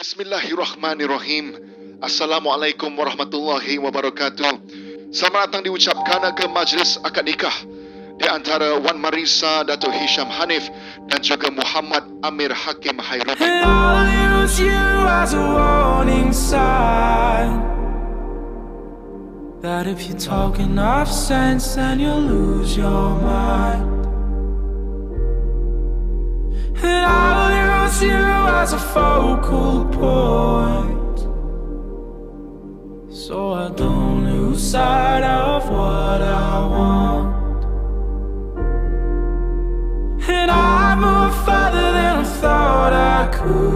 Bismillahirrahmanirrahim. Assalamualaikum warahmatullahi wabarakatuh. Selamat datang diucapkan ke majlis akad nikah di antara Wan Marisa Dato' Hisham Hanif dan juga Muhammad Amir Hakim sign That if sense then you'll lose your mind as a focal point So I don't lose sight of what I want And I moved further than I thought I could.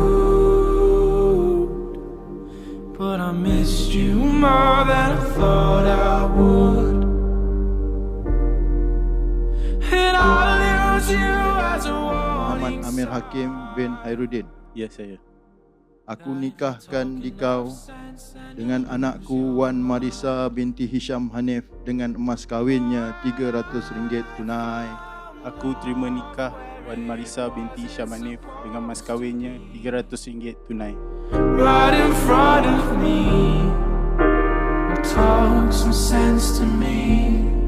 But I missed you more than I thought I would. And I'll use you as a Amir Hakim bin Hairuddin. Ya saya. Aku nikahkan dikau dengan anakku Wan Marisa binti Hisham Hanif dengan emas kawinnya RM300 tunai. Aku terima nikah Wan Marisa binti Syamanif dengan mas kahwinnya RM300 tunai. right in front of me. Talk some sense to me.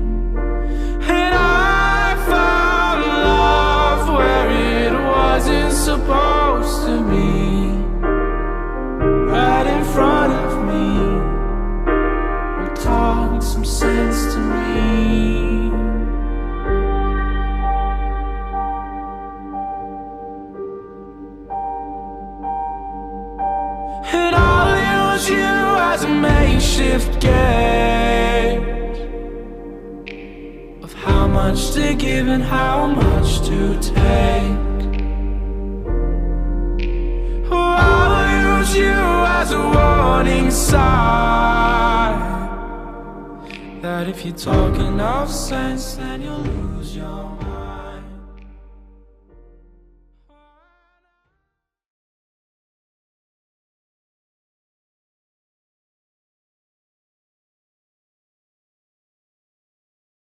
Use you as a makeshift gauge of how much to give and how much to take. Oh, I'll use you as a warning sign? That if you talk enough sense, then you'll lose your